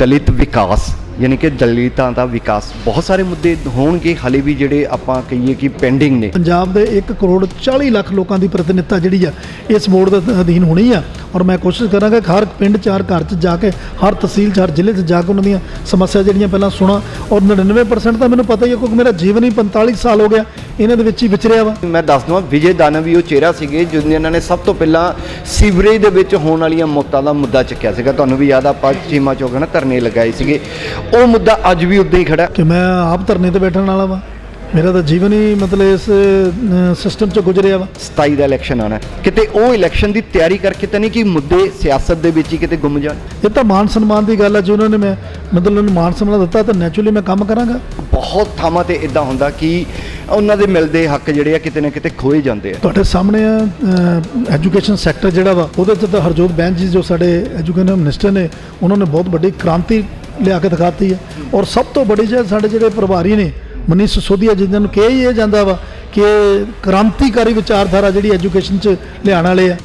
ਦਲਿਤ ਵਿਕਾਸ, ਯਾਨੀ ਕਿ ਦਲਿਤਾਂ ਦਾ ਵਿਕਾਸ, ਬਹੁਤ ਸਾਰੇ ਮੁੱਦੇ ਹੋਣਗੇ, ਹਲੇ ਵੀ ਜਿਹੜੇ ਆਪਾਂ ਕਹੀਏ ਕਿ ਪੈਂਡਿੰਗ ਨੇ। ਪੰਜਾਬ ਦੇ 1 ਕਰੋੜ 40 ਲੱਖ ਲੋਕਾਂ ਦੀ ਪ੍ਰਤੀਨਿਧਤਾ ਜਿਹੜੀ ਆ, ਇਸ ਬੋਰਡ ਦੇ ਅਧੀਨ ਹੋਣੀ ਆ। ਔਰ ਮੈਂ ਕੋਸ਼ਿਸ਼ ਕਰਾਂਗਾ ਕਿ ਹਰ ਪਿੰਡ ਚਾਰ ਘਰ ਚ ਜਾ ਕੇ, ਹਰ ਤਹਿਸੀਲ ਚਾਰ ਜ਼ਿਲ੍ਹੇ ਚ ਜਾ ਕੇ ਉਹਨਾਂ ਦੀਆਂ ਸਮੱਸਿਆ ਜਿਹੜੀਆਂ ਪਹਿਲਾਂ ਸੁਣਾ। ਔਰ 99% ਤਾਂ ਮੈਨੂੰ ਪਤਾ ਹੀ ਹੈ ਕਿਉਂਕਿ ਮੇਰਾ ਜੀਵਨ ਹੀ 45 ਸਾਲ ਹੋ ਗਿਆ। ਇਹਨਾਂ ਦੇ ਵਿੱਚ ਹੀ ਵਿਚਰਿਆ ਵਾ। ਮੈਂ ਦੱਸ ਦਵਾਂ ਵਿਜੇ ਦਾਨਵ ਵੀ ਉਹ ਚਿਹਰਾ ਸੀਗੇ ਜਿਨ੍ਹਾਂ ਨੇ ਸਭ ਤੋਂ ਪਹਿਲਾਂ ਸੀਵਰੇਜ ਦੇ ਵਿੱਚ ਹੋਣ ਵਾਲੀਆਂ ਮੌਤਾਂ ਦਾ ਮੁੱਦਾ ਚੱਕਿਆ ਸੀਗਾ। ਤੁਹਾਨੂੰ ਵੀ ਯਾਦ ਆ ਆਪਾਂ ਚੀਮਾ ਚੌਕ ਨਾ ਧਰਨੇ ਲਗਾਏ ਸੀਗੇ। ਉਹ ਮੁੱਦਾ ਅੱਜ ਵੀ ਉਦਾਂ ਹੀ ਖੜਾ। ਕਿ ਮੈਂ ਆਪ ਧਰਨੇ ਤੇ ਬੈਠਣ ਵਾਲਾ ਵਾ। ਮੇਰਾ ਤਾਂ ਜੀਵਨ ਹੀ ਮਤਲਬ ਇਸ ਸਿਸਟਮ ਚ ਗੁਜ਼ਰਿਆ ਵਾ। 27 ਦਾ ਇਲੈਕਸ਼ਨ ਆਣਾ ਕਿਤੇ ਉਹ ਇਲੈਕਸ਼ਨ ਦੀ ਤਿਆਰੀ ਕਰਕੇ ਤਾਂ ਨਹੀਂ ਕਿ ਮੁੱਦੇ ਸਿਆਸਤ ਦੇ ਵਿੱਚ ਹੀ ਕਿਤੇ ਗੁੰਮ ਜਾਣ? ਇਹ ਤਾਂ ਮਾਨ ਸਨਮਾਨ ਦੀ ਗੱਲ ਆ ਜੇ ਉਹਨਾਂ ਨੇ ਮੈਂ ਮਤਲਬ ਉਹਨਾਂ ਨੂੰ ਮਾਨ ਸਨਮਾਨ ਦਿੱਤਾ ਤਾਂ ਨੈਚੁਰਲੀ ਮੈਂ ਕੰਮ ਕਰਾਂਗਾ। ਬਹੁਤ ਥਾਵਾਂ ਤੇ ਇਦਾਂ ਹੁੰਦਾ ਕਿ ਉਹਨਾਂ ਦੇ ਮਿਲਦੇ ਹੱਕ ਜਿਹੜੇ ਆ ਕਿਤੇ ਨਾ ਕਿਤੇ ਖੋਏ ਜਾਂਦੇ ਆ। ਤੁਹਾਡੇ ਸਾਹਮਣੇ ਆ ਐਜੂਕੇਸ਼ਨ ਸੈਕਟਰ ਜਿਹੜਾ ਵਾ, ਉਹਦੇ 'ਚ ਤਾਂ ਹਰਜੋਤ ਬੈਂਸ ਜੀ ਜੋ ਸਾਡੇ ਐਜੂਕੇਸ਼ਨ ਮਿਨਿਸਟਰ ਨੇ, ਉਹਨਾਂ ਨੇ ਬਹੁਤ ਵੱਡੀ ਕ੍ਰਾਂਤੀ ਲਿਆ ਕੇ ਦਿਖਾਤੀ ਹੈ। ਔਰ ਸਭ ਤੋਂ ਵੱਡੀ ਜੇ ਸਾਡੇ ਜਿਹੜੇ ਪ੍ਰਭਾਰੀ ਨੇ, ਮਨੀਸ਼ ਸਿਸੋਦੀਆ ਜਿਨ੍ਹਾਂ ਨੂੰ ਕਿਹਾ ਹੀ ਇਹ ਜਾਂਦਾ ਵਾ ਕਿ ਕ੍ਰਾਂਤੀਕਾਰੀ ਵਿਚਾਰਧਾਰਾ ਜਿਹੜੀ ਐਜੂਕੇਸ਼ਨ 'ਚ ਲਿਆਉਣ ਵਾਲੇ ਆ।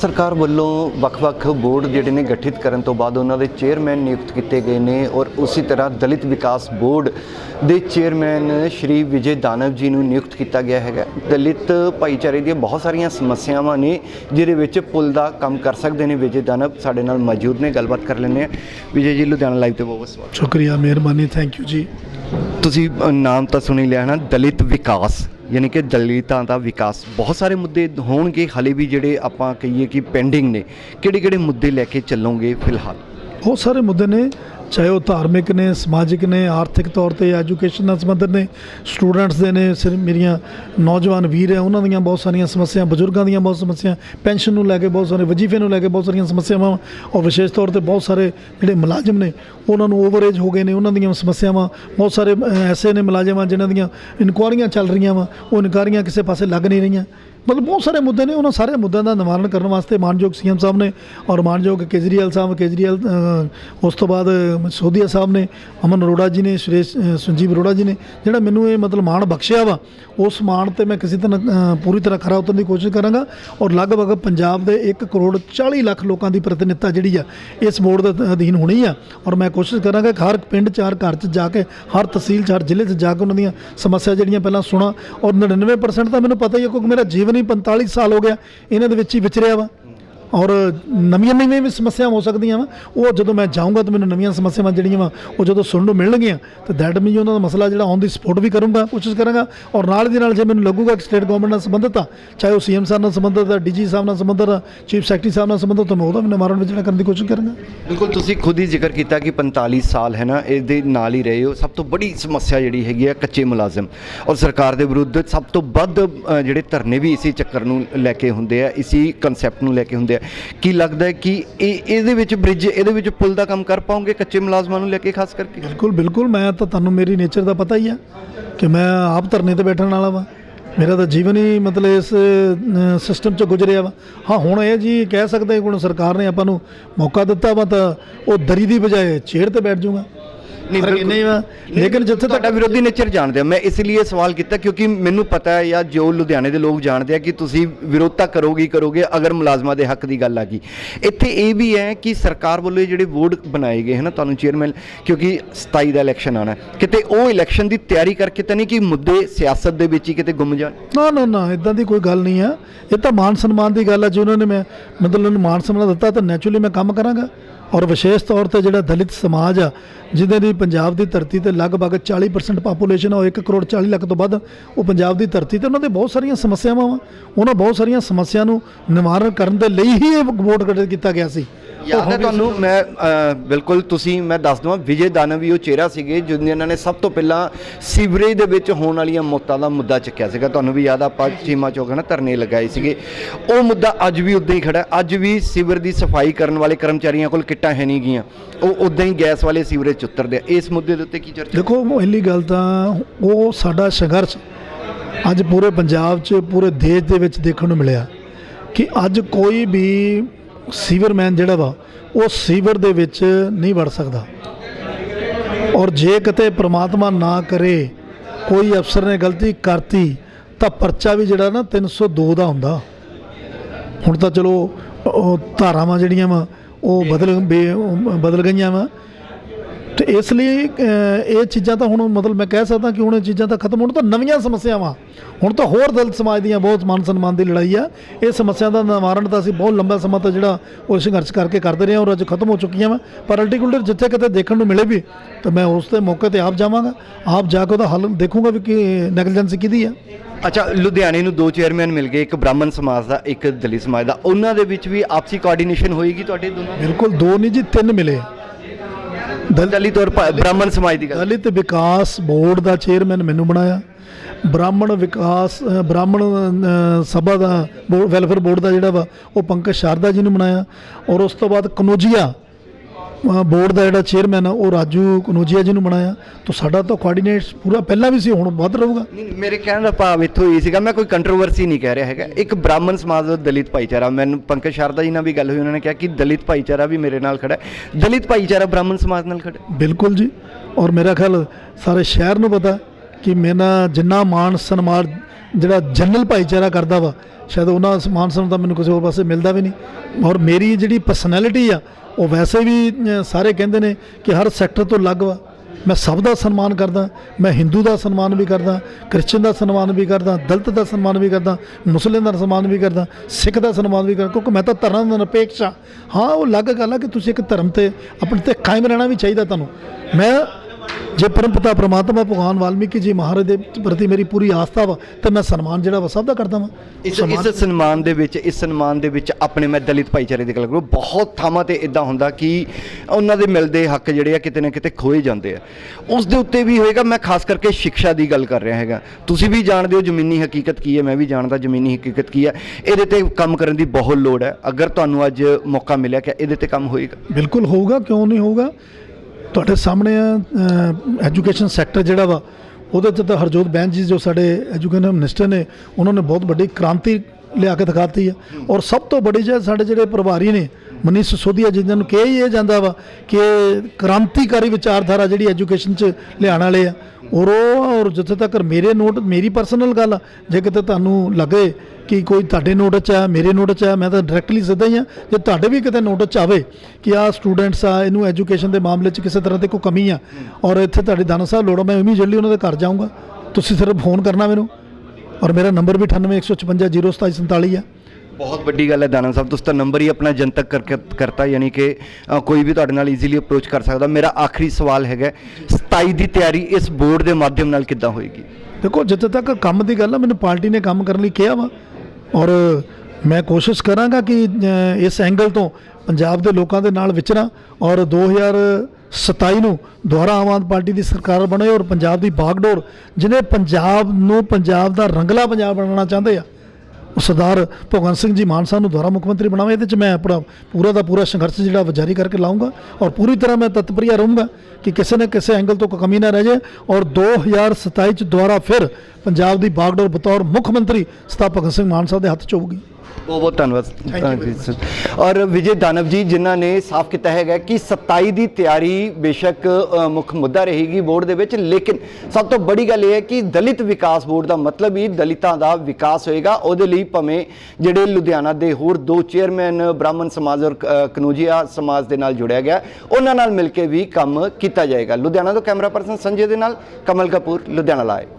ਸਰਕਾਰ ਵੱਲੋਂ ਵੱਖ-ਵੱਖ ਬੋਰਡ ਜਿਹੜੇ ਨੇ ਗਠਿਤ ਕਰਨ ਤੋਂ ਬਾਅਦ ਉਹਨਾਂ ਦੇ ਚੇਅਰਮੈਨ ਨਿਯੁਕਤ ਕੀਤੇ ਗਏ ਨੇ ਔਰ ਉਸੇ ਤਰ੍ਹਾਂ ਦਲਿਤ ਵਿਕਾਸ ਬੋਰਡ ਦੇ ਚੇਅਰਮੈਨ ਸ਼੍ਰੀ ਵਿਜੇ ਦਾਨਵ ਜੀ ਨੂੰ ਨਿਯੁਕਤ ਕੀਤਾ ਗਿਆ ਹੈਗਾ। ਦਲਿਤ ਭਾਈਚਾਰੇ ਦੀਆਂ ਬਹੁਤ ਸਾਰੀਆਂ ਸਮੱਸਿਆਵਾਂ ਨੇ ਜਿਹਦੇ ਵਿੱਚ ਪੁਲ ਦਾ ਕੰਮ ਕਰ ਸਕਦੇ ਨੇ ਵਿਜੇ ਦਾਨਵ। ਸਾਡੇ ਨਾਲ ਮੌਜੂਦ ਨੇ ਗੱਲਬਾਤ ਕਰ ਲੈਂਦੇ ਆ ਵਿਜੇ ਜੀ ਲੁਧਿਆਣਾ ਲਾਈਵ ਤੇ ਬਹੁਤ ਬਹੁਤ ਸਵਾਗਤ। ਸ਼ੁਕਰੀਆ ਮਿਹਰਬਾਨੀ ਥੈਂਕ ਯੂ ਜੀ। ਤੁਸੀਂ ਨਾਮ ਤਾਂ ਸੁਣੀ ਲਿਆ ਨਾ ਦਲਿਤ ਵਿਕਾਸ। ਯਾਨੀ ਕਿ ਦਲਿਤਾਂ ਦਾ ਵਿਕਾਸ। ਬਹੁਤ ਸਾਰੇ ਮੁੱਦੇ ਹੋਣਗੇ, ਹਲੇ ਵੀ ਜਿਹੜੇ ਆਪਾਂ ਕਹੀਏ ਕਿ ਪੈਂਡਿੰਗ ਨੇ। ਕਿਹੜੇ ਕਿਹੜੇ ਮੁੱਦੇ ਲੈ ਕੇ ਚੱਲੋਗੇ ਫਿਲਹਾਲ? ਬਹੁਤ ਸਾਰੇ ਮੁੱਦੇ ਨੇ। ਚਾਹੇ ਉਹ ਧਾਰਮਿਕ ਨੇ, ਸਮਾਜਿਕ ਨੇ, ਆਰਥਿਕ ਤੌਰ ਤੇ ਐਜੂਕੇਸ਼ਨ ਨਾਲ ਸੰਬੰਧਿਤ ਨੇ ਸਟੂਡੈਂਟਸ ਦੇ ਨੇ, ਸਿਰ ਮੇਰੀਆਂ ਨੌਜਵਾਨ ਵੀਰ ਹੈ, ਉਹਨਾਂ ਦੀਆਂ ਬਹੁਤ ਸਾਰੀਆਂ ਸਮੱਸਿਆ, ਬਜ਼ੁਰਗਾਂ ਦੀਆਂ ਬਹੁਤ ਸਮੱਸਿਆ, ਪੈਨਸ਼ਨ ਨੂੰ ਲੈ ਕੇ ਬਹੁਤ ਸਾਰੇ, ਵਜ਼ੀਫੇ ਨੂੰ ਲੈ ਕੇ ਬਹੁਤ ਸਾਰੀਆਂ ਸਮੱਸਿਆਵਾਂ, ਔਰ ਵਿਸ਼ੇਸ਼ ਤੌਰ ਤੇ ਬਹੁਤ ਸਾਰੇ ਜਿਹੜੇ ਮੁਲਾਜ਼ਮ ਨੇ, ਉਹਨਾਂ ਨੂੰ ਓਵਰਏਜ ਹੋ ਗਏ ਨੇ, ਉਹਨਾਂ ਦੀਆਂ ਸਮੱਸਿਆਵਾਂ, ਬਹੁਤ ਸਾਰੇ ਐਸੇ ਨੇ ਮੁਲਾਜ਼ਮਾਂ ਜਿਨ੍ਹਾਂ ਦੀਆਂ ਇਨਕੁਆਰੀਆਂ ਚੱਲ ਰਹੀਆਂ ਵਾ, ਉਹ ਇਨਕੁਆਰੀਆਂ ਕਿਸੇ ਪਾਸੇ ਲੱਗ ਨਹੀਂ ਰਹੀਆਂ। ਮਤਲਬ ਬਹੁਤ ਸਾਰੇ ਮੁੱਦੇ ਨੇ, ਉਹਨਾਂ ਸਾਰੇ ਮੁੱਦਿਆਂ ਦਾ ਨਿਵਾਰਨ ਕਰਨ ਵਾਸਤੇ ਮਾਨਯੋਗ ਸੀਐਮ ਸਾਹਿਬ ਨੇ ਔਰ ਮਾਨਯੋਗ ਕੇਜਰੀਵਾਲ ਸਾਹਿਬ, ਕੇਜਰੀਵਾਲ ਉਸ ਤੋਂ ਬਾਅਦ ਸੋਧੀਆ ਸਾਹਿਬ ਨੇ, ਅਮਨ ਅਰੋੜਾ ਜੀ ਨੇ, ਸੁਰੇਸ਼ ਸੰਜੀਵ ਅਰੋੜਾ ਜੀ ਨੇ, ਜਿਹੜਾ ਮੈਨੂੰ ਇਹ ਮਤਲਬ ਮਾਣ ਬਖਸ਼ਿਆ ਵਾ, ਉਸ ਮਾਣ ਤੇ ਮੈਂ ਕਿਸੇ ਤਰ੍ਹਾਂ ਪੂਰੀ ਤਰ੍ਹਾਂ ਖਰਾ ਉਤਰਨ ਦੀ ਕੋਸ਼ਿਸ਼ ਕਰਾਂਗਾ ਔਰ ਲਗਭਗ ਪੰਜਾਬ ਦੇ 1 ਕਰੋੜ 40 ਲੱਖ ਲੋਕਾਂ ਦੀ ਪ੍ਰਤੀਨਿਧਤਾ ਜਿਹੜੀ ਆ, ਇਸ ਬੋਰਡ ਦੇ ਅਧੀਨ ਹੋਣੀ ਆ ਔਰ ਮੈਂ ਕੋਸ਼ਿਸ਼ ਕਰਾਂਗਾ ਕਿ ਹਰ ਪਿੰਡ ਚ, ਹਰ ਘਰ ਚ ਜਾ ਕੇ, ਹਰ ਤਹਿਸੀਲ ਚ, ਹਰ ਜ਼ਿਲ੍ਹੇ ਚ ਜਾ ਕੇ ਉਹਨਾਂ ਦੀਆਂ ਸਮੱਸਿਆ ਜਿਹੜੀਆਂ ਪਹਿਲਾਂ ਸੁਣਾ ਔਰ 99% ਤਾਂ ਮੈਨੂੰ ਪਤਾ ਹੀ ਹੈ ਕਿਉਂਕਿ ਮੇਰਾ ਜੀਵਨ ਹੀ 45 ਸਾਲ ਹੋ ਗਿਆ ਇਹਨਾਂ ਦੇ ਵਿੱਚ ਹੀ ਵਿਚਰਿਆ ਵਾ। ਔਰ ਨਵੀਆਂ ਨਵੀਆਂ ਵੀ ਸਮੱਸਿਆਵਾਂ ਹੋ ਸਕਦੀਆਂ ਵਾ। ਉਹ ਜਦੋਂ ਮੈਂ ਜਾਊਂਗਾ ਤਾਂ ਮੈਨੂੰ ਨਵੀਆਂ ਸਮੱਸਿਆਵਾਂ ਜਿਹੜੀਆਂ ਵਾ, ਉਹ ਜਦੋਂ ਸੁਣਨ ਨੂੰ ਮਿਲਣਗੀਆਂ, ਤਾਂ ਦੈਟ ਮੀਨ ਉਹਨਾਂ ਦਾ ਮਸਲਾ ਜਿਹੜਾ ਔਨ ਦੀ ਸਪੋਰਟ ਵੀ ਕਰੂੰਗਾ, ਕੋਸ਼ਿਸ਼ ਕਰਾਂਗਾ। ਔਰ ਨਾਲ ਦੀ ਨਾਲ ਜੇ ਮੈਨੂੰ ਲੱਗੂਗਾ ਕਿ ਸਟੇਟ ਗਵਰਨਮੈਂਟ ਨਾਲ ਸੰਬੰਧਿਤ ਆ, ਚਾਹੇ ਉਹ ਸੀਐਮ ਸਾਹਿਬ ਨਾਲ ਸੰਬੰਧਿਤ ਆ ਡੀਜੀ ਸਾਹਿਬ ਨਾਲ ਸੰਬੰਧਿਤ ਆ ਚੀਫ ਸੈਕਟਰੀ ਸਾਹਿਬ ਨਾਲ ਸੰਬੰਧਿਤ ਤਾਂ ਮੈਂ ਉਹਦਾ ਵੀ ਨਿਵਾਰਨ ਵਿੱਚ ਕਰਨ ਦੀ ਕੋਸ਼ਿਸ਼ ਕਰਾਂਗਾ। ਬਿਲਕੁਲ, ਤੁਸੀਂ ਖੁਦ ਹੀ ਜ਼ਿਕਰ ਕੀਤਾ ਕਿ 45 ਸਾਲ ਹੈ ਨਾ, ਇਹਦੇ ਨਾਲ ਹੀ ਰਹੇ ਹੋ। ਸਭ ਤੋਂ ਬੜੀ ਸਮੱਸਿਆ ਜਿਹੜੀ ਹੈਗੀ ਆ, ਕੱਚੇ ਮੁਲਾਜ਼ਮ। ਔਰ ਸਰਕਾਰ ਦੇ ਵਿਰੁੱਧ ਸਭ ਤੋਂ ਵੱਧ ਜਿਹੜੇ ਧਰਨੇ ਵੀ ਇਸੇ ਚੱਕਰ ਨੂੰ ਲੈ ਕੇ ਹੁੰਦੇ ਆ, ਇਸੇ ਕਨਸੈਪਟ ਨੂੰ ਲੈ ਕੇ ਹੁੰਦੇ ਆ ਕੀ ਲੱਗਦਾ ਹੈ ਕਿ ਇਹ ਇਹਦੇ ਵਿੱਚ ਬ੍ਰਿਜ ਇਹਦੇ ਵਿੱਚ ਪੁਲ ਦਾ ਕੰਮ ਕਰ ਪਾਉਂਗੇ ਕੱਚੇ ਮੁਲਾਜ਼ਮਾਂ ਨੂੰ ਲੈ ਕੇ ਖਾਸ ਕਰਕੇ? ਬਿਲਕੁਲ ਬਿਲਕੁਲ। ਮੈਂ ਤਾਂ ਤੁਹਾਨੂੰ ਮੇਰੀ ਨੇਚਰ ਦਾ ਪਤਾ ਹੀ ਆ ਕਿ ਮੈਂ ਆਪ ਧਰਨੇ ਤੇ ਬੈਠਣ ਵਾਲਾ ਵਾਂ। ਮੇਰਾ ਤਾਂ ਜੀਵਨ ਹੀ ਮਤਲਬ ਇਸ ਸਿਸਟਮ 'ਚ ਗੁਜ਼ਰਿਆ ਵਾ। ਹਾਂ, ਹੁਣ ਇਹ ਜੀ ਕਹਿ ਸਕਦੇ ਹੁਣ ਸਰਕਾਰ ਨੇ ਆਪਾਂ ਨੂੰ ਮੌਕਾ ਦਿੱਤਾ ਵਾ ਤਾਂ ਉਹ ਦਰੀ ਦੀ ਬਜਾਏ ਚੇਅਰ ਤੇ ਬੈਠ ਜਾਊਗਾ। ਵਾ ਲੇਕਿਨ ਜਿੱਥੇ ਤੁਹਾਡਾ ਵਿਰੋਧੀ ਨੇਚਰ ਜਾਣਦੇ ਆ ਮੈਂ ਇਸ ਲਈ ਇਹ ਸਵਾਲ ਕੀਤਾ ਕਿਉਂਕਿ ਮੈਨੂੰ ਪਤਾ ਹੈ ਜਾਂ ਜੋ ਲੁਧਿਆਣੇ ਦੇ ਲੋਕ ਜਾਣਦੇ ਆ ਕਿ ਤੁਸੀਂ ਵਿਰੋਧਤਾ ਕਰੋਗੇ ਕਰੋਗੇ ਅਗਰ ਮੁਲਾਜ਼ਮਾਂ ਦੇ ਹੱਕ ਦੀ ਗੱਲ ਆ ਗਈ। ਇੱਥੇ ਇਹ ਵੀ ਹੈ ਕਿ ਸਰਕਾਰ ਵੱਲੋਂ ਜਿਹੜੇ ਬੋਰਡ ਬਣਾਏ ਗਏ ਹਨ ਤੁਹਾਨੂੰ ਚੇਅਰਮੈਨ ਕਿਉਂਕਿ 27 ਦਾ ਇਲੈਕਸ਼ਨ ਆਣਾ ਕਿਤੇ ਉਹ ਇਲੈਕਸ਼ਨ ਦੀ ਤਿਆਰੀ ਕਰਕੇ ਤਾਂ ਨਹੀਂ ਕਿ ਮੁੱਦੇ ਸਿਆਸਤ ਦੇ ਵਿੱਚ ਹੀ ਕਿਤੇ ਗੁੰਮ ਜਾਣ? ਨਾ ਨਾ ਨਾ ਇਦਾਂ ਦੀ ਕੋਈ ਗੱਲ ਨਹੀਂ ਆ। ਇਹ ਤਾਂ ਮਾਨ ਸਨਮਾਨ ਦੀ ਗੱਲ ਆ ਜੇ ਉਹਨਾਂ ਨੇ ਮੈਂ ਮਤਲਬ ਉਹਨਾਂ ਨੂੰ ਮਾਨ ਸਨਮਾਨ ਦਿੱਤਾ ਤਾਂ ਨੈਚੁਰਲੀ ਮੈਂ ਕੰਮ ਕਰਾਂਗਾ। ਔਰ ਵਿਸ਼ੇਸ਼ ਤੌਰ ਤੇ ਜਿਹੜਾ ਦਲਿਤ ਸਮਾਜ ਆ, ਜਿਹਦੇ ਦੀ ਪੰਜਾਬ ਦੀ ਧਰਤੀ ਤੇ ਲਗਭਗ 40% ਪਾਪੂਲੇਸ਼ਨ ਆ, ਉਹ 1 ਕਰੋੜ 40 ਲੱਖ ਤੋਂ ਵੱਧ, ਉਹ ਪੰਜਾਬ ਦੀ ਧਰਤੀ ਤੇ ਉਹਨਾਂ ਦੇ ਬਹੁਤ ਸਾਰੀਆਂ ਸਮੱਸਿਆਵਾਂ ਵਾ। ਉਹਨਾਂ ਬਹੁਤ ਸਾਰੀਆਂ ਸਮੱਸਿਆ ਨੂੰ ਨਿਵਾਰਨ ਕਰਨ ਦੇ ਲਈ ਹੀ ਇਹ ਵੋਟ ਗਠਿਤ ਕੀਤਾ ਗਿਆ ਸੀ। ਯਾਦ ਹੈ ਤੁਹਾਨੂੰ? ਮੈਂ ਅ, ਬਿਲਕੁਲ ਤੁਸੀਂ ਮੈਂ ਦੱਸ ਦਵਾਂ ਵਿਜੇ ਦਾਨਵ ਵੀ ਉਹ ਚਿਹਰਾ ਸੀਗੇ ਜਿਨ੍ਹਾਂ ਨੇ ਸਭ ਤੋਂ ਪਹਿਲਾਂ ਸੀਵਰੇਜ ਦੇ ਵਿੱਚ ਹੋਣ ਵਾਲੀਆਂ ਮੌਤਾਂ ਦਾ ਮੁੱਦਾ ਚੱਕਿਆ ਸੀਗਾ। ਤੁਹਾਨੂੰ ਵੀ ਯਾਦ ਆ ਆਪਾਂ ਚੀਮਾ ਚੌਕ ਨਾ ਧਰਨੇ ਲਗਾਏ ਸੀਗੇ। ਉਹ ਮੁੱਦਾ ਅੱਜ ਵੀ ਉਦਾਂ ਹੀ ਖੜਾ ਹੈ। ਅੱਜ ਵੀ ਸੀਵਰ ਦੀ ਸਫ਼ਾਈ ਕਰਨ ਵਾਲੇ ਕਰਮਚਾਰੀਆਂ ਕੋਲ ਕਿੱਟਾਂ ਹੈ ਨਹੀਂ ਗੀਆਂ। ਉਹ ਉਦਾਂ ਹੀ ਗੈਸ ਵਾਲੇ ਸੀਵਰੇਜ ਚ ਉਤਰਦੇ ਆ। ਇਸ ਮੁੱਦੇ ਦੇ ਉੱਤੇ ਕੀ ਚਰਚਾ? ਦੇਖੋ ਪਹਿਲੀ ਗੱਲ ਤਾਂ ਉਹ ਸਾਡਾ ਸੰਘਰਸ਼ ਅੱਜ ਪੂਰੇ ਪੰਜਾਬ 'ਚ ਪੂਰੇ ਦੇਸ਼ ਦੇ ਵਿੱਚ ਦੇਖਣ ਨੂੰ ਮਿਲਿਆ ਕਿ ਅੱਜ ਕੋਈ ਵੀ ਸੀਵਰਮੈਨ ਜਿਹੜਾ ਵਾ, ਉਹ ਸੀਵਰ ਦੇ ਵਿੱਚ ਨਹੀਂ ਵੜ ਸਕਦਾ। ਔਰ ਜੇ ਕਿਤੇ ਪ੍ਰਮਾਤਮਾ ਨਾ ਕਰੇ, ਕੋਈ ਅਫਸਰ ਨੇ ਗਲਤੀ ਕਰਤੀ, ਤਾਂ ਪਰਚਾ ਵੀ ਜਿਹੜਾ ਨਾ 302 ਦਾ ਹੁੰਦਾ। ਹੁਣ ਤਾਂ ਚਲੋ ਧਾਰਾਵਾਂ ਜਿਹੜੀਆਂ ਵਾ, ਉਹ ਬਦਲ ਬੇ- ਬਦਲ ਗਈਆਂ ਵਾ। ਇਸ ਲਈ ਇਹ ਚੀਜ਼ਾਂ ਤਾਂ ਹੁਣ ਮਤਲਬ ਮੈਂ ਕਹਿ ਸਕਦਾ ਕਿ ਹੁਣ ਇਹ ਚੀਜ਼ਾਂ ਤਾਂ ਖਤਮ ਹੋਣ ਤਾਂ ਨਵੀਆਂ ਸਮੱਸਿਆਵਾਂ। ਹੁਣ ਤਾਂ ਹੋਰ ਦਲਿਤ ਸਮਾਜ ਦੀਆਂ ਬਹੁਤ ਮਾਨ ਸਨਮਾਨ ਦੀ ਲੜਾਈ ਆ। ਇਹ ਸਮੱਸਿਆ ਦਾ ਨਿਵਾਰਨ ਤਾਂ ਅਸੀਂ ਬਹੁਤ ਲੰਬਾ ਸਮਾਂ ਤੋਂ ਜਿਹੜਾ ਉਹ ਸੰਘਰਸ਼ ਕਰਕੇ ਕਰਦੇ ਰਹੇ ਹਾਂ ਔਰ ਅੱਜ ਖਤਮ ਹੋ ਚੁੱਕੀਆਂ ਵਾ। ਪਰ ਅਲਟੀਕੁਲਰ ਜਿੱਥੇ ਕਿਤੇ ਦੇਖਣ ਨੂੰ ਮਿਲੇ ਵੀ ਤਾਂ ਮੈਂ ਉਸ ਤੇ ਮੌਕੇ ਤੇ ਆਪ ਜਾਵਾਂਗਾ। ਆਪ ਜਾ ਕੇ ਉਹਦਾ ਹੱਲ ਦੇਖੂੰਗਾ ਵੀ ਕਿ ਨੈਗਲੀਜੈਂਸੀ ਕਿਹਦੀ ਆ। ਅੱਛਾ ਲੁਧਿਆਣੇ ਨੂੰ ਦੋ ਚੇਅਰਮੈਨ ਮਿਲ ਗਏ ਇੱਕ ਬ੍ਰਾਹਮਣ ਸਮਾਜ ਦਾ ਇੱਕ ਦਲਿਤ ਸਮਾਜ ਦਾ। ਉਹਨਾਂ ਦੇ ਵਿੱਚ ਵੀ ਆਪਸੀ ਕੋਆਰਡੀਨੇਸ਼ਨ ਹੋਏਗੀ ਤੁਹਾਡੇ ਦੋਨਾਂ? ਬਿਲਕੁਲ ਦੋ ਨਹੀਂ ਜੀ ਤਿੰਨ ਮਿਲੇ। ਦਲਿਤ ਔਰ ਭ- ਬ੍ਰਾਹਮਣ ਸਮਾਜ ਦੀ ਗੱਲ। ਦਲਿਤ ਵਿਕਾਸ ਬੋਰਡ ਦਾ ਚੇਅਰਮੈਨ ਮੈਨੂੰ ਬਣਾਇਆ। ਬ੍ਰਾਹਮਣ ਵਿਕਾਸ ਅ, ਬ੍ਰਾਹਮਣ ਅ, ਸਭਾ ਦਾ ਵੈਲਫੇਅਰ ਬੋਰਡ ਦਾ ਜਿਹੜਾ ਵਾ ਉਹ ਪੰਕਜ ਸ਼ਾਰਦਾ ਜੀ ਨੂੰ ਬਣਾਇਆ। ਔਰ ਉਸ ਤੋਂ ਬਾਅਦ ਕਨੋਜੀਆ ਬੋਰਡ ਦਾ ਜਿਹੜਾ ਚੇਅਰਮੈਨ ਆ ਉਹ ਰਾਜੂ ਕਨੋਜੀਆ ਜੀ ਨੂੰ ਬਣਾਇਆ ਤਾਂ ਸਾਡਾ ਤਾਂ ਕੋਆਰਡੀਨੇਟ ਪੂਰਾ ਪਹਿਲਾਂ ਵੀ ਸੀ ਹੁਣ ਵੱਧ ਰਹੂਗਾ ਮੇਰੇ ਕਹਿਣ ਦਾ ਭਾਵ ਇੱਥੋਂ ਹੀ ਸੀਗਾ ਮੈਂ ਕੋਈ ਕੰਟਰੋਵਰਸੀ ਨਹੀਂ ਕਹਿ ਰਿਹਾ ਹੈਗਾ ਇੱਕ ਬ੍ਰਾਹਮਣ ਸਮਾਜ ਦਾ ਦਲਿਤ ਭਾਈਚਾਰਾ ਮੈਨੂੰ ਪੰਕਜ ਸ਼ਾਰਦਾ ਜੀ ਨਾਲ ਵੀ ਗੱਲ ਹੋਈ ਉਹਨਾਂ ਨੇ ਕਿਹਾ ਕਿ ਦਲਿਤ ਭਾਈਚਾਰਾ ਵੀ ਮੇਰੇ ਨਾਲ ਖੜਾ ਹੈ ਦਲਿਤ ਭਾਈਚਾਰਾ ਬ੍ਰਾਹਮਣ ਸਮਾਜ ਨਾਲ ਖੜਾ ਬਿਲਕੁਲ ਜੀ ਔਰ ਮੇਰਾ ਖਿਆਲ ਸਾਰੇ ਸ਼ਹਿਰ ਨੂੰ ਪਤਾ ਕਿ ਮੇਰਾ ਜਿੰਨਾ ਮਾਣ ਸਨਮਾਨ ਜਿਹੜਾ ਜਨਰਲ ਭਾਈਚਾਰਾ ਕਰਦਾ ਵਾ, ਸ਼ਾਇਦ ਉਹਨਾਂ ਸਨਮਾਨ ਸਨਮਾਨ ਤਾਂ ਮੈਨੂੰ ਕਿਸੇ ਹੋਰ ਪਾਸੇ ਮਿਲਦਾ ਵੀ ਨਹੀਂ। ਔਰ ਮੇਰੀ ਜਿਹੜੀ ਪਰਸਨੈਲਿਟੀ ਆ, ਉਹ ਵੈਸੇ ਵੀ ਸਾਰੇ ਕਹਿੰਦੇ ਨੇ ਕਿ ਹਰ ਸੈਕਟਰ ਤੋਂ ਅਲੱਗ ਵਾ। ਮੈਂ ਸਭ ਦਾ ਸਨਮਾਨ ਕਰਦਾ, ਮੈਂ ਹਿੰਦੂ ਦਾ ਸਨਮਾਨ ਵੀ ਕਰਦਾ ਕ੍ਰਿਸਚਨ ਦਾ ਸਨਮਾਨ ਵੀ ਕਰਦਾ ਦਲਿਤ ਦਾ ਸਨਮਾਨ ਵੀ ਕਰਦਾ ਮੁਸਲਿਮ ਦਾ ਸਨਮਾਨ ਵੀ ਕਰਦਾ ਸਿੱਖ ਦਾ ਸਨਮਾਨ ਵੀ ਕਰਦਾ, ਕਿਉਂਕਿ ਮੈਂ ਤਾਂ ਧਰਮ ਨਿਰਪੇਖ ਹਾਂ। ਹਾਂ, ਉਹ ਅਲੱਗ ਗੱਲ ਆ ਕਿ ਤੁਸੀਂ ਇੱਕ ਧਰਮ ਤੇ, ਆਪਣੇ ਤੇ ਕਾਇਮ ਰਹਿਣਾ ਵੀ ਚਾਹੀਦਾ ਤੁਹਾਨੂੰ। ਮੈਂ ਜੇ ਪਰਮਪਿਤਾ ਪ੍ਰਮਾਤਮਾ ਭਗਵਾਨ ਵਾਲਮੀਕੀ ਜੀ ਮਹਾਰਾਜ ਦੇ ਪ੍ਰਤੀ ਮੇਰੀ ਪੂਰੀ ਆਸਥਾ ਵਾ ਤੇ ਮੈਂ ਸਨਮਾਨ ਜਿਹੜਾ ਵਾ ਸਭ ਦਾ ਕਰਦਾ ਵਾਂ। ਇਸ ਇਸ ਸਨਮਾਨ ਦੇ ਵਿੱਚ ਇਸ ਸਨਮਾਨ ਦੇ ਵਿੱਚ ਆਪਣੇ ਮੈਂ ਦਲਿਤ ਭਾਈਚਾਰੇ ਦੀ ਗੱਲ ਕਰੂੰ ਬਹੁਤ ਥਾਵਾਂ ਤੇ ਇਦਾਂ ਹੁੰਦਾ ਕਿ ਉਹਨਾਂ ਦੇ ਮਿਲਦੇ ਹੱਕ ਜਿਹੜੇ ਆ ਕਿਤੇ ਨਾ ਕਿਤੇ ਖੋਏ ਜਾਂਦੇ ਆ। ਉਸ ਦੇ ਉੱਤੇ ਵੀ ਹੋਏਗਾ ਮੈਂ ਖਾਸ ਕਰਕੇ ਸਿੱਖਿਆ ਦੀ ਗੱਲ ਕਰ ਰਿਹਾ ਹੈਗਾ। ਤੁਸੀਂ ਵੀ ਜਾਣਦੇ ਹੋ ਜ਼ਮੀਨੀ ਹਕੀਕਤ ਕੀ ਹੈ ਮੈਂ ਵੀ ਜਾਣਦਾ ਜ਼ਮੀਨੀ ਹਕੀਕਤ ਕੀ ਹੈ। ਇਹਦੇ ਤੇ ਕੰਮ ਕਰਨ ਦੀ ਬਹੁਤ ਲੋੜ ਹੈ। ਅਗਰ ਤੁਹਾਨੂੰ ਅੱਜ ਮੌਕਾ ਮਿਲਿਆ ਕਿ ਇਹਦੇ ਤੇ ਕੰਮ ਹੋਏਗਾ। ਬਿਲਕੁਲ ਹੋਊਗਾ ਕਿਉਂ ਨਹੀਂ ਹੋਊਗਾ? ਤੁਹਾਡੇ ਸਾਹਮਣੇ ਐਜੂਕੇਸ਼ਨ ਸੈਕਟਰ ਜਿਹੜਾ ਵਾ, ਉਹਦੇ ਤੇ ਤਾਂ ਹਰਜੋਤ ਬੈਂਸ ਜੀ ਜੋ ਸਾਡੇ ਐਜੂਕੇਸ਼ਨ ਮਿਨਿਸਟਰ ਨੇ, ਉਹਨਾਂ ਨੇ ਬਹੁਤ ਵੱਡੀ ਕ੍ਰਾਂਤੀ ਲਿਆ ਕੇ ਦਿਖਾਤੀ ਆ। ਔਰ ਸਭ ਤੋਂ ਬੜੀ ਜੇ ਸਾਡੇ ਜਿਹੜੇ ਪ੍ਰਭਾਰੀ ਨੇ ਮਨੀਸ਼ ਸਿਸੋਦੀਆ ਜਿਨ੍ਹਾਂ ਨੂੰ ਕਿਹਾ ਹੀ ਇਹ ਜਾਂਦਾ ਵਾ ਕਿ ਕ੍ਰਾਂਤੀਕਾਰੀ ਵਿਚਾਰਧਾਰਾ ਜਿਹੜੀ ਐਜੂਕੇਸ਼ਨ 'ਚ ਲਿਆਉਣ ਵਾਲੇ ਆ ਔਰ ਉਹ ਔਰ ਜਿੱਥੇ ਤੱਕ ਮੇਰੇ ਨੋਟ ਮੇਰੀ ਪਰਸਨਲ ਗੱਲ ਆ ਜੇ ਕਿਤੇ ਤੁਹਾਨੂੰ ਲੱਗੇ ਕਿ ਕੋਈ ਤੁਹਾਡੇ ਨੋਟ 'ਚ ਆ ਮੇਰੇ ਨੋਟ 'ਚ ਆ ਮੈਂ ਤਾਂ ਡਾਇਰੈਕਟਲੀ ਸਿੱਧਾ ਹੀ ਆ ਜੇ ਤੁਹਾਡੇ ਵੀ ਕਿਤੇ ਨੋਟ 'ਚ ਆਵੇ ਕਿ ਆ ਸਟੂਡੈਂਟਸ ਆ ਇਹਨੂੰ ਐਜੂਕੇਸ਼ਨ ਦੇ ਮਾਮਲੇ 'ਚ ਕਿਸੇ ਤਰ੍ਹਾਂ ਦੀ ਕੋਈ ਕਮੀ ਆ ਔਰ ਇੱਥੇ ਤੁਹਾਡੀ ਦਾਨਾ ਸਾਹਿਬ ਲੋੜ ਆ, ਮੈਂ ਇਮੀਡੀਏਟਲੀ ਉਹਨਾਂ ਦੇ ਘਰ ਜਾਊਂਗਾ। ਤੁਸੀਂ ਸਿਰਫ ਫੋਨ ਕਰਨਾ ਮੈਨੂੰ ਔਰ ਮੇਰਾ ਨੰਬਰ ਵੀ 9815502747 ਆ। ਬਹੁਤ ਵੱਡੀ ਗੱਲ ਹੈ ਦਾਨਵ ਸਾਹਿਬ ਤੁਸੀਂ ਤਾਂ ਨੰਬਰ ਹੀ ਆਪਣਾ ਜਨਤਕ ਕਰਕੇ ਕਰਤਾ ਯਾਨੀ ਕਿ ਅ, ਕੋਈ ਵੀ ਤੁਹਾਡੇ ਨਾਲ ਈਜ਼ੀਲੀ ਅਪਰੋਚ ਕਰ ਸਕਦਾ। ਮੇਰਾ ਆਖਰੀ ਸਵਾਲ ਹੈਗਾ 27 ਦੀ ਤਿਆਰੀ ਇਸ ਬੋਰਡ ਦੇ ਮਾਧਿਅਮ ਨਾਲ ਕਿੱਦਾਂ ਹੋਏਗੀ? ਦੇਖੋ ਜਿੱਥੇ ਤੱਕ ਕੰਮ ਦੀ ਗੱਲ ਆ ਮੈਨੂੰ ਪਾਰਟੀ ਨੇ ਕੰਮ ਕਰਨ ਲਈ ਕਿਹਾ ਵਾ। ਔਰ ਮੈਂ ਕੋਸ਼ਿਸ਼ ਕਰਾਂਗਾ ਕਿ ਅ, ਇਸ ਐਂਗਲ ਤੋਂ ਪੰਜਾਬ ਦੇ ਲੋਕਾਂ ਦੇ ਨਾਲ ਵਿਚਰਾਂ ਔਰ 2027 ਨੂੰ ਦੁਬਾਰਾ ਆਮ ਆਦਮੀ ਪਾਰਟੀ ਦੀ ਸਰਕਾਰ ਬਣੇ ਔਰ ਪੰਜਾਬ ਦੀ ਬਾਗਡੋਰ ਜਿਹਨੇ ਪੰਜਾਬ ਨੂੰ ਪੰਜਾਬ ਦਾ ਰੰਗਲਾ ਪੰਜਾਬ ਬਣਾਉਣਾ ਚਾਹੁੰਦੇ ਆ। ਸਰਦਾਰ ਭਗਵੰਤ ਸਿੰਘ ਜੀ ਮਾਨ ਸਾਹਿਬ ਨੂੰ ਦੁਬਾਰਾ ਮੁੱਖ ਮੰਤਰੀ ਬਣਾਵੇ, ਇਹਦੇ ਚ ਮੈਂ ਆਪਣਾ ਪੂਰਾ ਦਾ ਪੂਰਾ ਸੰਘਰਸ਼ ਜਿਹੜਾ ਵਾ ਜਾਰੀ ਕਰਕੇ ਲਾਉਂਗਾ ਔਰ ਪੂਰੀ ਤਰ੍ਹਾਂ ਮੈਂ ਤਤਪਰੀਆ ਰਹੂੰਗਾ ਕਿ ਕਿਸੇ ਨਾ ਕਿਸੇ ਐਂਗਲ ਤੋਂ ਕੋਈ ਕਮੀ ਨਾ ਰਹਿ ਜਾਏ ਔਰ 2027 ਚ ਦੁਬਾਰਾ ਫਿਰ ਪੰਜਾਬ ਦੀ ਬਾਗਡੋਰ ਬਤੌਰ ਮੁੱਖ ਮੰਤਰੀ ਸਰਦਾਰ ਭਗਤ ਸਿੰਘ ਮਾਨ ਸਾਹਿਬ ਦੇ ਹੱਥ ਚ ਹੋਊਗੀ। ਬਹੁਤ ਬਹੁਤ ਧੰਨਵਾਦ। ਸਰ। ਔਰ ਵਿਜੇ ਦਾਨਵ ਜੀ ਜਿਨ੍ਹਾਂ ਨੇ ਸਾਫ਼ ਕੀਤਾ ਹੈਗਾ ਕਿ 27 ਦੀ ਤਿਆਰੀ ਬੇਸ਼ੱਕ ਮੁੱਖ ਮੁੱਦਾ ਰਹੇਗੀ ਬੋਰਡ ਦੇ ਵਿੱਚ ਲੇਕਿਨ ਸਭ ਤੋਂ ਬੜੀ ਗੱਲ ਇਹ ਹੈ ਕਿ ਦਲਿਤ ਵਿਕਾਸ ਬੋਰਡ ਦਾ ਮਤਲਬ ਹੀ ਦਲਿਤਾਂ ਦਾ ਵਿਕਾਸ ਹੋਏਗਾ। ਉਹਦੇ ਲਈ ਭਵੇਂ ਜਿਹੜੇ ਲੁਧਿਆਣਾ ਦੇ ਹੋਰ ਦੋ ਚੇਅਰਮੈਨ ਬ੍ਰਾਹਮਣ ਸਮਾਜ ਔਰ ਕਨੌਜੀਆ ਸਮਾਜ ਦੇ ਨਾਲ ਜੁੜਿਆ ਗਿਆ ਉਹਨਾਂ ਨਾਲ ਮਿਲ ਕੇ ਵੀ ਕੰਮ ਕੀਤਾ ਜਾਏਗਾ। ਲੁਧਿਆਣਾ ਤੋਂ ਕੈਮਰਾ ਪਰਸਨ ਸੰਜੇ ਦੇ ਨਾਲ ਕਮਲ ਕਪੂਰ ਲੁਧਿਆਣਾ ਲਾਏ।